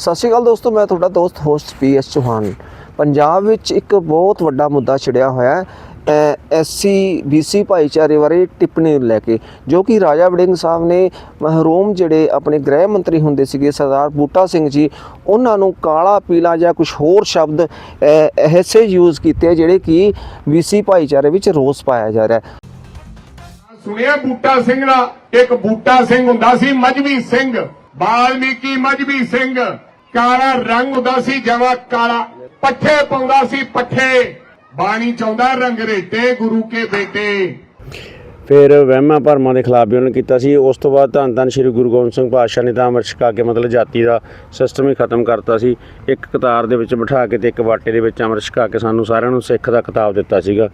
ਸਤਿ ਸ਼੍ਰੀ ਅਕਾਲ ਦੋਸਤੋ ਮੈਂ ਤੁਹਾਡਾ ਦੋਸਤ host P PS Chauhan. Punjab ਵਿੱਚ ਇੱਕ ਬਹੁਤ ਵੱਡਾ ਮੁੱਦਾ ਛਿੜਿਆ ਹੋਇਆ ਹੈ ਐਸਸੀ ਬੀਸੀ ਭਾਈਚਾਰੇ ਬਾਰੇ ਟਿੱਪਣੀ ਨੂੰ ਲੈ ਕੇ ਜੋ ਕਿ ਰਾਜਾ ਵੜਿੰਗ ਸਾਹਿਬ ਨੇ ਮਹਿਰੂਮ ਜਿਹੜੇ ਆਪਣੇ ਗ੍ਰਹਿ ਮੰਤਰੀ ਹੁੰਦੇ ਸੀਗੇ ਸਰਦਾਰ ਬੂਟਾ ਸਿੰਘ ਜੀ ਉਹਨਾਂ ਨੂੰ ਕਾਲਾ ਪੀਲਾ ਜਾਂ ਕੁਝ ਹੋਰ ਸ਼ਬਦ ਅ, ਐਸੇ ਯੂਜ਼ ਕੀਤੇ ਜਿਹੜੇ ਕਿ ਬੀਸੀ ਭਾਈਚਾਰੇ ਵਿੱਚ ਰੋਸ ਪਾਇਆ ਜਾ ਰਿਹਾ ਹੈ। ਸੁਣਿਆ ਬੂਟਾ ਸਿੰਘ ਦਾ? ਇੱਕ ਬੂਟਾ ਸਿੰਘ ਹੁੰਦਾ ਸੀ ਮਜਬੀ ਸਿੰਘ ਬਾਲਮੀਕੀ ਮਜਬੀ ਸਿੰਘ। ਕਾਲਾ ਰੰਗ ਹੁੰਦਾ ਸੀ ਜਮਾ ਕਾਲਾ। ਪੱਠੇ ਪਾਉਂਦਾ ਸੀ ਪੱਠੇ। ਬਾਣੀ ਚਾਹੁੰਦਾ ਰੰਗ ਰੇਟੇ ਗੁਰੂ ਕੇ ਬੇਟੇ। ਫਿਰ ਵਹਿਮਾਂ ਭਰਮਾਂ ਦੇ ਖਿਲਾਫ ਵੀ ਉਹਨਾਂ ਕੀਤਾ ਸੀ। ਉਸ ਤੋਂ ਬਾਅਦ ਧੰਨ ਧੰਨ ਸ੍ਰੀ ਗੁਰੂ ਗੋਬਿੰਦ ਸਿੰਘ ਪਾਤਸ਼ਾਹ ਨੇ ਤਾਂ ਅੰਮ੍ਰਿਤ ਛਕਾ ਕੇ ਮਤਲਬ ਜਾਤੀ ਦਾ ਸਿਸਟਮ ਹੀ ਖਤਮ ਕਰਤਾ ਸੀ। ਇੱਕ ਕਤਾਰ ਦੇ ਵਿੱਚ ਬਿਠਾ ਕੇ ਤੇ ਇੱਕ ਵਾਟੇ ਦੇ ਵਿੱਚ ਅੰਮ੍ਰਿਤ ਛਕਾ ਕੇ ਸਾਨੂੰ ਸਾਰਿਆਂ ਨੂੰ ਸਿੱਖ ਦਾ ਖਿਤਾਬ ਦਿੱਤਾ ਸੀਗਾ।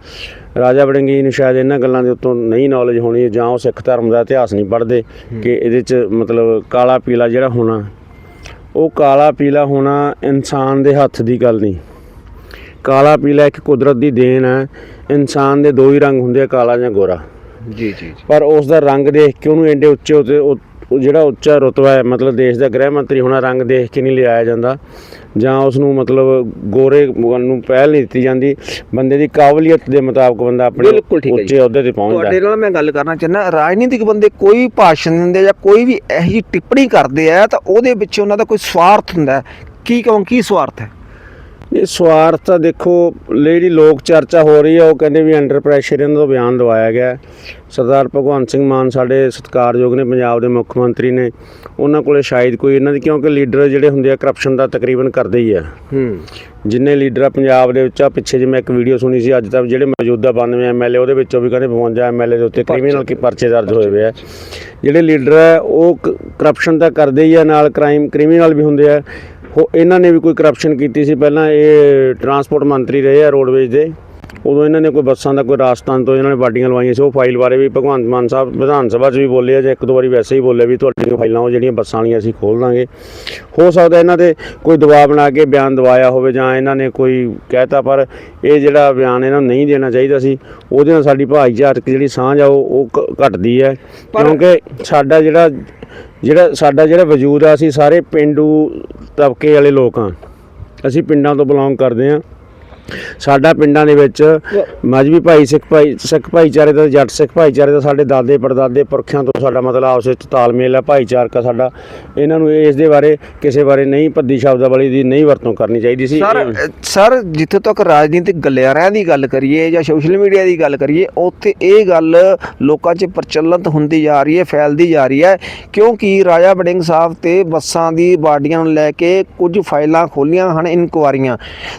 ਰਾਜਾ ਵੜਿੰਗੀ ਨੂੰ ਸ਼ਾਇਦ ਇਹਨਾਂ ਗੱਲਾਂ ਦੇ ਉੱਤੋਂ ਨਹੀਂ ਨੌਲੇਜ ਹੋਣੀ ਜਾਂ ਉਹ ਸਿੱਖ ਧਰਮ ਦਾ ਇਤਿਹਾਸ ਨਹੀਂ ਪੜ੍ਹਦੇ ਕਿ ਇਹਦੇ 'ਚ ਮਤਲਬ ਕਾਲਾ ਪੀਲਾ ਜਿਹੜਾ ਹੋਣਾ। ਉਹ ਕਾਲਾ ਪੀਲਾ ਹੋਣਾ ਇਨਸਾਨ ਦੇ ਹੱਥ ਦੀ ਗੱਲ ਨਹੀਂ। ਕਾਲਾ ਪੀਲਾ ਇੱਕ ਕੁਦਰਤ ਦੀ ਦੇਣ ਹੈ। ਇਨਸਾਨ ਦੇ ਦੋ ਹੀ ਰੰਗ ਹੁੰਦੇ ਆ ਕਾਲਾ ਜਾਂ ਗੋਰਾ। ਜੀ ਜੀ ਪਰ ਉਸ ਦਾ ਰੰਗ ਦੇਖ ਕੇ ਉਹਨੂੰ ਐਡੇ ਉੱਚੇ ਜਿਹੜਾ ਉੱਚਾ ਰੁਤਬਾ ਹੈ ਮਤਲਬ ਦੇਸ਼ ਦਾ ਗ੍ਰਹਿ ਮੰਤਰੀ ਹੋਣਾ ਰੰਗ ਦੇਖ ਕੇ ਨਹੀਂ ਲਿਆਇਆ ਜਾਂਦਾ ਜਾਂ ਉਸ ਨੂੰ ਮਤਲਬ ਗੋਰੇ ਨੂੰ ਪਹਿਲ ਨਹੀਂ ਦਿੱਤੀ ਜਾਂਦੀ ਬੰਦੇ ਦੀ ਕਾਬਲੀਅਤ ਦੇ ਮੁਤਾਬਕ ਬੰਦਾ ਆਪਣੇ। ਉੱਚੇ ਅਹੁਦੇ ਤੇ ਪਹੁੰਚਦਾ ਤੁਹਾਡੇ ਨਾਲ ਮੈਂ ਗੱਲ ਕਰਨਾ ਚਾਹੁੰਦਾ ਰਾਜਨੀਤਿਕ ਬੰਦੇ ਕੋਈ ਵੀ ਭਾਸ਼ਣ ਦਿੰਦੇ ਜਾਂ ਕੋਈ ਵੀ ਇਹੋ ਜਿਹੀ ਟਿੱਪਣੀ ਕਰਦੇ ਆ ਤਾਂ ਉਹਦੇ ਵਿੱਚ ਉਹਨਾਂ ਦਾ ਕੋਈ ਸਵਾਰਥ ਹੁੰਦਾ। ਕੀ ਕਹੋ ਕੀ ਸਵਾਰਥ ਹੈ ਇਹ ਸਵਾਰਥ ਤਾਂ ਦੇਖੋ ਜਿਹੜੀ ਲੋਕ ਚਰਚਾ ਹੋ ਰਹੀ ਹੈ ਉਹ ਕਹਿੰਦੇ ਵੀ ਅੰਡਰ ਪ੍ਰੈਸ਼ਰ ਇਹਨਾਂ ਦਾ ਬਿਆਨ ਦਵਾਇਆ ਗਿਆ। ਸਰਦਾਰ ਭਗਵੰਤ ਸਿੰਘ ਮਾਨ ਸਾਡੇ ਸਤਿਕਾਰਯੋਗ ਨੇ ਪੰਜਾਬ ਦੇ ਮੁੱਖ ਮੰਤਰੀ ਨੇ ਉਹਨਾਂ ਕੋਲੇ ਸ਼ਾਇਦ ਕੋਈ ਇਹਨਾਂ ਦੀ ਕਿਉਂਕਿ ਲੀਡਰ ਜਿਹੜੇ ਹੁੰਦੇ ਆ ਕਰਪਸ਼ਨ ਦਾ ਤਕਰੀਬਨ ਕਰਦੇ ਹੀ ਆ। ਹੂੰ। ਜਿੰਨੇ ਲੀਡਰ ਆ ਪੰਜਾਬ ਦੇ ਵਿੱਚ ਆ ਪਿੱਛੇ ਜੇ ਮੈਂ ਇੱਕ ਵੀਡੀਓ ਸੁਣੀ ਸੀ ਅੱਜ ਤੱਕ ਜਿਹੜੇ ਮੌਜੂਦਾ 92 ਐਮਐਲਏ ਉਹਦੇ ਵਿੱਚੋਂ ਵੀ ਕਹਿੰਦੇ 52 ਐਮਐਲਏ ਦੇ ਉੱਤੇ ਕ੍ਰਿਮੀਨਲ ਕੀ ਪਰਚੇ ਦਰਜ ਹੋਏ ਹੋਏ ਆ। ਜਿਹੜੇ ਲੀਡਰ ਆ ਉਹ ਕਰਪਸ਼ਨ ਤਾਂ ਕਰਦੇ ਹੀ ਆ ਨਾਲ ਕ੍ਰਾਈਮ ਕ੍ਰਿਮੀਨਲ ਵੀ ਹੁੰਦੇ ਆ। ਹੋ ਇਹਨਾਂ ਨੇ ਵੀ ਕੋਈ ਕਰਪਸ਼ਨ ਕੀਤੀ ਸੀ ਪਹਿਲਾਂ ਇਹ ਟਰਾਂਸਪੋਰਟ ਮੰਤਰੀ ਰਹੇ ਆ ਰੋਡਵੇਜ ਦੇ। ਉਦੋਂ ਇਹਨਾਂ ਨੇ ਕੋਈ ਬੱਸਾਂ ਦਾ ਕੋਈ ਰਾਜਸਥਾਨ ਤੋਂ ਇਹਨਾਂ ਨੇ ਵਾਡੀਆਂ ਲਵਾਈਆਂ ਸੀ। ਉਹ ਫਾਈਲ ਬਾਰੇ ਵੀ ਭਗਵੰਤ ਮਾਨ ਸਾਹਿਬ ਵਿਧਾਨ ਸਭਾ 'ਚ ਵੀ ਬੋਲੇ ਆ ਜਾਂ ਇੱਕ ਦੋ ਵਾਰੀ ਵੈਸੇ ਹੀ ਬੋਲੇ ਵੀ ਤੁਹਾਡੀਆਂ ਫਾਈਲਾਂ ਉਹ ਜਿਹੜੀਆਂ ਬੱਸਾਂ ਵਾਲੀਆਂ ਅਸੀਂ ਖੋਲ ਦਾਂਗੇ। ਹੋ ਸਕਦਾ ਇਹਨਾਂ ਤੇ ਕੋਈ ਦਬਾਅ ਬਣਾ ਕੇ ਬਿਆਨ ਦਵਾਇਆ ਹੋਵੇ ਜਾਂ ਇਹਨਾਂ ਨੇ ਕੋਈ ਕਹਿਤਾ ਪਰ ਇਹ ਜਿਹੜਾ ਬਿਆਨ ਇਹਨਾਂ ਨੂੰ ਨਹੀਂ ਦੇਣਾ ਚਾਹੀਦਾ ਸੀ ਉਹਦੇ ਨਾਲ ਸਾਡੀ ਭਾਈਚਾਰਕ ਜਿਹੜੀ ਸਾਂਝ ਆ ਉਹ ਘਟਦੀ ਹੈ। ਕਿਉਂਕਿ ਸਾਡਾ ਜਿਹੜਾ ਜਿਹੜਾ ਸਾਡਾ ਜਿਹੜਾ ਵਜੂਦ ਆ, ਅਸੀਂ ਸਾਰੇ ਪਿੰਡੂ ਤਬਕੇ ਵਾਲੇ ਲੋਕ ਆ। ਅਸੀਂ ਪਿੰਡਾਂ ਤੋਂ ਬਿਲੋਂਗ ਕਰਦੇ ਆ। ਸਾਡਾ ਪਿੰਡਾਂ ਦੇ ਵਿੱਚ ਮਜਬੀ ਭਾਈ ਸਿੱਖ ਭਾਈ ਸਿੱਖ ਭਾਈਚਾਰੇ ਦਾ ਜੱਟ ਸਿੱਖ ਭਾਈਚਾਰੇ ਦਾ ਸਾਡੇ ਦਾਦੇ ਪੜਦਾਦੇ ਪੁਰਖਿਆਂ ਤੋਂ ਸਾਡਾ ਮਤਲਬ ਆਪਸ ਵਿੱਚ ਤਾਲਮੇਲ ਹੈ ਭਾਈਚਾਰਕ ਸਾਡਾ। ਇਹਨਾਂ ਨੂੰ ਇਸ ਦੇ ਬਾਰੇ ਕਿਸੇ ਬਾਰੇ ਨਹੀਂ ਭੱਦੀ ਸ਼ਬਦਾਵਲੀ ਦੀ ਨਹੀਂ ਵਰਤੋਂ ਕਰਨੀ ਚਾਹੀਦੀ ਸੀ। ਸਰ ਸਰ ਜਿੱਥੇ ਤੱਕ ਰਾਜਨੀਤਿਕ ਗਲਿਆਰਿਆਂ ਦੀ ਗੱਲ ਕਰੀਏ ਜਾਂ ਸੋਸ਼ਲ ਮੀਡੀਆ ਦੀ ਗੱਲ ਕਰੀਏ ਉੱਥੇ ਇਹ ਗੱਲ ਲੋਕਾਂ 'ਚ ਪ੍ਰਚਲਿਤ ਹੁੰਦੀ ਜਾ ਰਹੀ ਹੈ ਫੈਲਦੀ ਜਾ ਰਹੀ ਹੈ ਕਿਉਂਕਿ ਰਾਜਾ ਵੜਿੰਗ ਸਾਹਿਬ ਤੇ ਬੱਸਾਂ ਦੀ ਬਾਡੀਆਂ ਨੂੰ ਲੈ ਕੇ ਕੁਝ ਫਾਈਲਾਂ ਖੋਲੀਆਂ ਹਨ ਇਨਕੁਆਰੀਆਂ।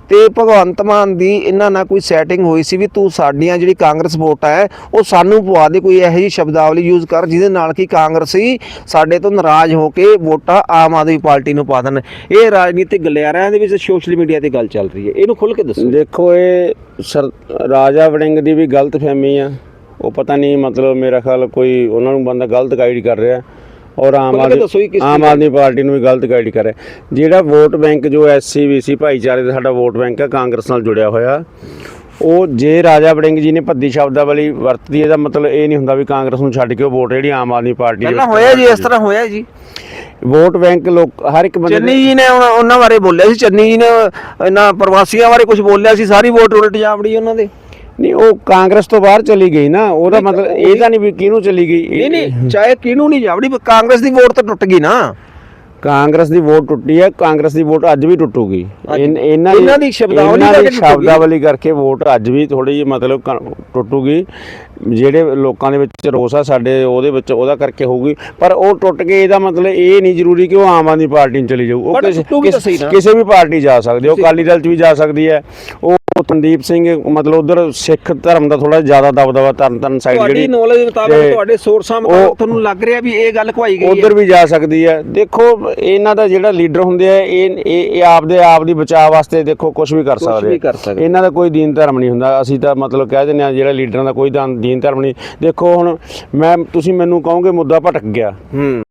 ਤੇ ਭਗਵੰਤ ਮਾਨ ਦੀ ਇਹਨਾਂ ਨਾਲ ਕੋਈ ਸੈਟਿੰਗ ਹੋਈ ਸੀ ਵੀ ਤੂੰ ਸਾਡੀਆਂ ਜਿਹੜੀ ਕਾਂਗਰਸ ਵੋਟਾਂ ਹੈ, ਉਹ ਸਾਨੂੰ ਪਵਾ ਦੇ, ਕੋਈ ਇਹੋ ਜਿਹੀ ਸ਼ਬਦਾਵਲੀ ਯੂਜ਼ ਕਰ, ਜਿਹਦੇ ਨਾਲ ਕਿ ਕਾਂਗਰਸੀ ਸਾਡੇ ਤੋਂ ਨਾਰਾਜ਼ ਹੋ ਕੇ ਵੋਟਾਂ ਆਮ ਆਦਮੀ ਪਾਰਟੀ ਨੂੰ ਪਾ ਦੇਣ। ਇਹ ਰਾਜਨੀਤਿਕ ਗਲਿਆਰਿਆਂ ਦੇ ਵਿੱਚ ਸੋਸ਼ਲ ਮੀਡੀਆ ਤੇ ਗੱਲ ਚੱਲ ਰਹੀ ਹੈ। ਇਹਨੂੰ ਖੁੱਲ ਕੇ ਦੱਸੋ। ਦੇਖੋ, ਇਹ ਸਰ, ਰਾਜਾ ਵੜਿੰਗ ਦੀ ਵੀ ਗਲਤ ਫਹਿਮੀ ਆ। ਉਹ ਪਤਾ ਨਹੀਂ, ਮਤਲਬ ਮੇਰਾ ਖਿਆਲ ਕੋਈ ਉਹਨਾਂ ਨੂੰ ਬੰਦਾ ਗਲਤ ਗਾਈਡ ਕਰ ਰਿਹਾ। ਔਰ ਆਮ ਆਦਮੀ ਆਮ ਆਦਮੀ ਪਾਰਟੀ ਨੂੰ ਵੀ ਗਲਤ ਗਾਈਡ ਕਰ। ਜਿਹੜਾ ਵੋਟ ਬੈਂਕ ਜੋ ਐਸਸੀ ਬੀਸੀ ਭਾਈਚਾਰੇ ਦਾ ਸਾਡਾ ਵੋਟ ਬੈਂਕ ਹੈ ਕਾਂਗਰਸ ਨਾਲ ਜੁੜਿਆ ਹੋਇਆ। ਉਹ ਜੇ ਰਾਜਾ ਵੜਿੰਗ ਜੀ ਨੇ ਭੱਦੀ ਸ਼ਬਦਾਵਲੀ ਵਰਤਦੀ ਇਹਦਾ ਮਤਲਬ ਇਹ ਨਹੀਂ ਹੁੰਦਾ ਵੀ ਕਾਂਗਰਸ ਨੂੰ ਛੱਡ ਕੇ ਉਹ ਵੋਟ ਜਿਹੜੀ ਆਮ ਆਦਮੀ ਪਾਰਟੀ ਪਹਿਲਾਂ ਹੋਇਆ ਜੀ ਇਸ ਤਰ੍ਹਾਂ ਹੋਇਆ ਜੀ। ਵੋਟ ਬੈਂਕ ਲੋਕ ਹਰ ਇੱਕ ਬੰਦੇ ਚੰਨੀ ਜੀ ਨੇ ਉਹਨਾਂ- ਉਹਨਾਂ ਬਾਰੇ ਬੋਲਿਆ ਸੀ ਚੰਨੀ ਜੀ ਨੇ ਇਹਨਾਂ ਪ੍ਰਵਾਸੀਆਂ ਬਾਰੇ ਕੁਝ ਬੋਲਿਆ ਸੀ ਸਾਰੀ ਵੋਟ ਉਲਟ ਜਾਵੜੀ ਉਹਨਾਂ ਦੇ। ਨਹੀਂ ਉਹ ਕਾਂਗਰਸ ਤੋਂ ਬਾਹਰ ਚਲੀ ਗਈ ਨਾ ਉਹਦਾ ਮਤਲਬ ਇਹ ਤਾਂ ਨਹੀਂ ਵੀ ਕਿਹਨੂੰ ਚਲੀ ਗਈ। ਨਹੀਂ ਨਹੀਂ ਚਾਹੇ ਕਿਹਨੂੰ ਨਹੀਂ ਜਾਵੜੀ ਕਾਂਗਰਸ ਦੀ ਵੋਟ ਤਾਂ ਟੁੱਟ ਗਈ ਨਾ। ਕਾਂਗਰਸ ਦੀ ਵੋਟ ਟੁੱਟੀ ਹੈ ਕਾਂਗਰਸ ਦੀ ਵੋਟ ਅੱਜ ਵੀ ਟੁੱਟੂਗੀ। ਇਹਨਾਂ ਇਹਨਾਂ ਦੀ ਸ਼ਬਦਾਵਲੀ ਕਰਕੇ। ਸ਼ਬਦਾਵਲੀ ਵੋਟ ਅੱਜ ਵੀ ਥੋੜੀ ਜਿਹੀ ਮਤਲਬ ਟੁੱਟੂਗੀ। ਜਿਹੜੇ ਲੋਕਾਂ ਦੇ ਵਿੱਚ ਰੋਸ ਆ ਸਾਡੇ ਉਹਦੇ ਵਿੱਚ ਉਹਦਾ ਕਰਕੇ ਹੋਊਗੀ। ਪਰ ਉਹ ਟੁੱਟ ਕੇ ਇਹਦਾ ਮਤਲਬ ਇਹ ਨਹੀਂ ਜ਼ਰੂਰੀ ਕਿ ਉਹ ਆਮ ਆਦਮੀ ਪਾਰਟੀ ਨੂੰ ਚਲੀ ਜਾਊ। ਉਹ। ਕਿਸੇ ਵੀ ਪਾਰਟੀ ਜਾ ਸਕਦੀ ਹੈ ਉਹ ਅਕਾਲੀ ਦਲ ਚ ਵੀ ਜਾ ਸਕਦੀ ਹੈ। ਉਹ ਤਨਦੀਪ ਸਿੰਘ ਮਤਲਬ ਉਧਰ ਸਿੱਖ ਧਰਮ ਦਾ ਥੋੜਾ ਜ਼ਿਆਦਾ ਦਬਦਬਾ ਤਰਨ ਤਰਨ ਸਾਈਡ ਤੁਹਾਡੀ ਜਿਹੜੀ ਨੌਲੇਜ ਮੁਤਾਬਕ ਤੁਹਾਡੇ ਸੋਰਸਾਂ ਉਹ- ਮੁਤਾਬਕ ਤੁਹਾਨੂੰ ਲੱਗ ਰਿਹਾ ਵੀ ਇਹ ਗੱਲ ਖਵਾਈ ਗਈ ਹੈ। ਉਧਰ ਵੀ ਜਾ ਸਕਦੀ ਹੈ। ਦੇਖੋ ਇਹਨਾਂ ਦਾ ਜਿਹੜਾ ਲੀਡਰ ਹੁੰਦੇ ਆ ਇਹ ਇਹ ਆਪਦੇ ਆਪ ਦੀ ਬਚਾਅ ਵਾਸਤੇ ਦੇਖੋ ਕੁਝ ਵੀ ਕਰ ਸਕਦੇ। ਇਹਨਾਂ ਦਾ ਕੋਈ ਦੀਨ ਧਰਮ ਨਹੀਂ ਹੁੰਦਾ। ਅਸੀਂ ਤਾਂ ਮਤਲਬ ਕਹਿ ਦਿੰਦੇ ਆ ਜਿਹੜਾ ਲੀਡਰਾਂ ਦਾ ਕੋਈ ਦੀਨ ਧਰਮ ਨਹੀਂ। ਦੇਖੋ ਹੁਣ ਮੈਂ ਤੁਸੀਂ ਮੈਨੂੰ ਕਹੋਗੇ ਮੁੱਦਾ ਭਟਕ ਗਿਆ। ਹੂੰ।